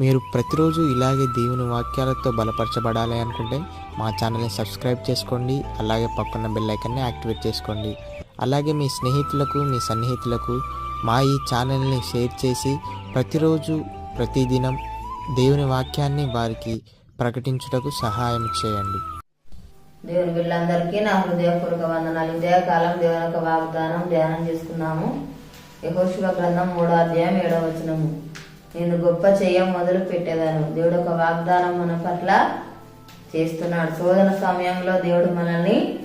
మీరు ప్రతిరోజు ఇలాగే దేవుని వాక్యాలతో బలపరచబడాలి అనుకుంటే మా ఛానల్ని సబ్స్క్రైబ్ చేసుకోండి అలాగే పక్కన బెల్ ఐకన్ని యాక్టివేట్ చేసుకోండి. అలాగే మీ స్నేహితులకు మీ సన్నిహితులకు మా ఈ ఛానల్ని షేర్ చేసి ప్రతిరోజు ప్రతిదినం దేవుని వాక్యాన్ని వారికి ప్రకటించుటకు సహాయం చేయండి. దేవుని బిడ్డలందరికీ నా హృదయపూర్వక వందనాలు. ఉదయకాలం దేవుని యొక్క వాగ్దానం ధ్యానం చేసుకున్నాము యహోశివ గ్రంథం మూడో అధ్యాయం ఏడవ వచనము. నేను గొప్ప చేయ మొదలు పెట్టేదాను. దేవుడు ఒక వాగ్దానం మన పట్ల చేస్తున్నాడు. శోధన సమయంలో దేవుడు మనల్ని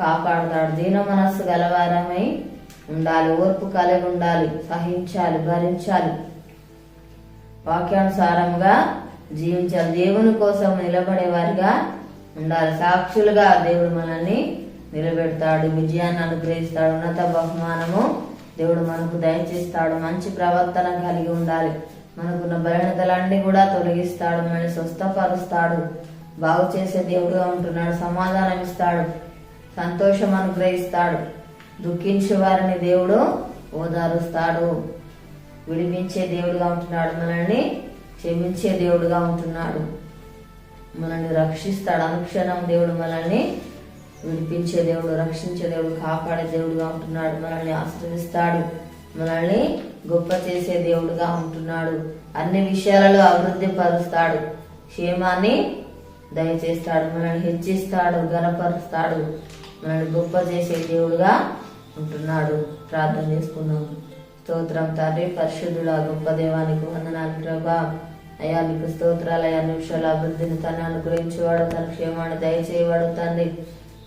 కాపాడుతాడు. దీన మనస్సు గలవారమై ఉండాలి. ఓర్పు కలిగి ఉండాలి. సహించాలి. భరించాలి. వాక్యానుసారంగా జీవించాలి. దేవుని కోసం నిలబడే వారిగా ఉండాలి. సాక్షులుగా దేవుడు మనల్ని నిలబెడతాడు. విజయాన్ని అనుగ్రహిస్తాడు. ఉన్నత బహుమానము దేవుడు మనకు దయచేస్తాడు. మంచి ప్రవర్తన కలిగి ఉండాలి. మనకున్న బలహీనతలన్నీ కూడా తొలగిస్తాడు మనల్ని స్వస్థపరుస్తాడు. బాగు చేసే దేవుడుగా ఉంటున్నాడు సమాధానం ఇస్తాడు సంతోషం అనుగ్రహిస్తాడు. దుఃఖించే వారిని దేవుడు ఓదారుస్తాడు. విడిపించే దేవుడుగా ఉంటున్నాడు మనల్ని క్షమించే దేవుడుగా ఉంటున్నాడు. మనల్ని రక్షిస్తాడు అనుక్షణం దేవుడు మనల్ని విడిపించే దేవుడు రక్షించే దేవుడు కాపాడే దేవుడుగా ఉంటున్నాడు మనల్ని ఆశ్రయిస్తాడు మనల్ని గొప్ప చేసే దేవుడుగా ఉంటున్నాడు. అన్ని విషయాలలో అభివృద్ధి పరుస్తాడు. క్షేమాన్ని దయచేస్తాడు. మనల్ని హెచ్చిస్తాడు. గనపరుస్తాడు మనల్ని గొప్ప చేసే దేవుడుగా ఉంటున్నాడు. ప్రార్థన చేసుకున్నాం స్తోత్రం తండ్రి పరిశుద్ధుల గొప్ప దేవానికి వందనాలు ప్రభా. అయ్యా నీకు స్తోత్రాలు అయ్యా నిమిషాలు అభివృద్ధిని తను అనుగ్రహించేవాడు తన క్షేమాన్ని దయచేయవాడు తండ్రి.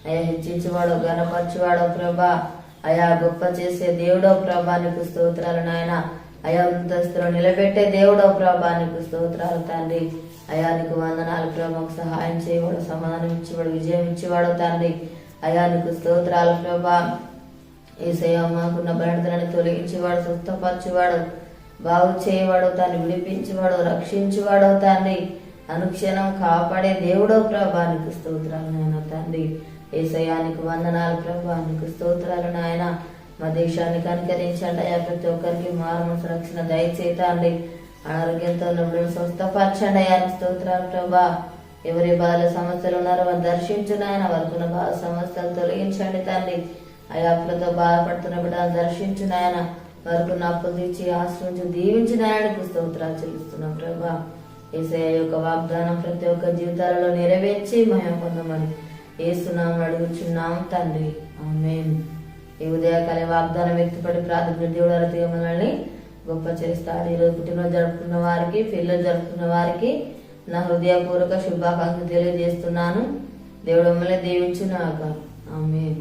అయ్యా హెచ్చించేవాడు గనపరచేవాడు ప్రభా. అయా గొప్ప చేసే దేవుడో ప్రభానికి స్తోత్రాలు నాయన. అయా అంతస్తులో నిలబెట్టే దేవుడో ప్రభానికి స్తోత్రాలు తండ్రి. అయా నీకు వందనాలు ప్రభాకు సహాయం చేయవాడు సమాధానం ఇచ్చేవాడు విజయం ఇచ్చేవాడు తండ్రి. అయా నీకు స్తోత్రాలు ప్రభా. సేవ మాకున్న బలహీనతలను తొలగించేవాడు స్వస్థపరచేవాడు బాగు చేయవాడు తాన్ని విడిపించేవాడు రక్షించేవాడు తండ్రి. అనుక్షణం కాపాడే దేవుడో ప్రభానికి స్తోత్రాలు నాయన తండ్రి. ఏసయానికి వందనాలు ప్రభు నీకు స్తోత్రాలు నాయన. మా దేశాన్ని కనికరించండి అయ్యా ప్రతి ఒక్కరికి మానవ రక్షణ దయచేతండి అనారోగ్యంతో ఉన్నప్పుడు స్వస్థపరచండి అయ్యా స్తోత్రాలు ప్రభా. ఎవరి బాధల సమస్యలు ఉన్నారో వారు దర్శించు నాయన. వారికి బాధ సమస్యలు తొలగించండి తండ్రి. అయాపులతో బాధపడుతున్న బిడ్డను దర్శించిన ఆయన వరకు అప్పులు తీర్చి ఆశ్రయించి దీవించి ఆయనకు స్తోత్రాలు చెల్లిస్తున్నాం ప్రభా. ఏసయ్య యొక్క వాగ్దానం ప్రతి ఒక్క జీవితాలలో నెరవేర్చి మహిమ పొందమని ఏసునామం అడుగుచున్నాం తండ్రి. ఆమేన్. ఈ ఉదయకాల వాగ్దానం వ్యక్తిపడి ప్రార్థన దేవుడు అరతిగా మనల్ని గొప్ప చేస్తాడు ఈరోజు పుట్టినరోజు జరుపుకున్న వారికి పిల్లలు జరుపుకున్న వారికి నా హృదయపూర్వక శుభాకాంక్షలు తెలియజేస్తున్నాను. దేవుడు మిమ్మల్ని దీవించునాక ఆమె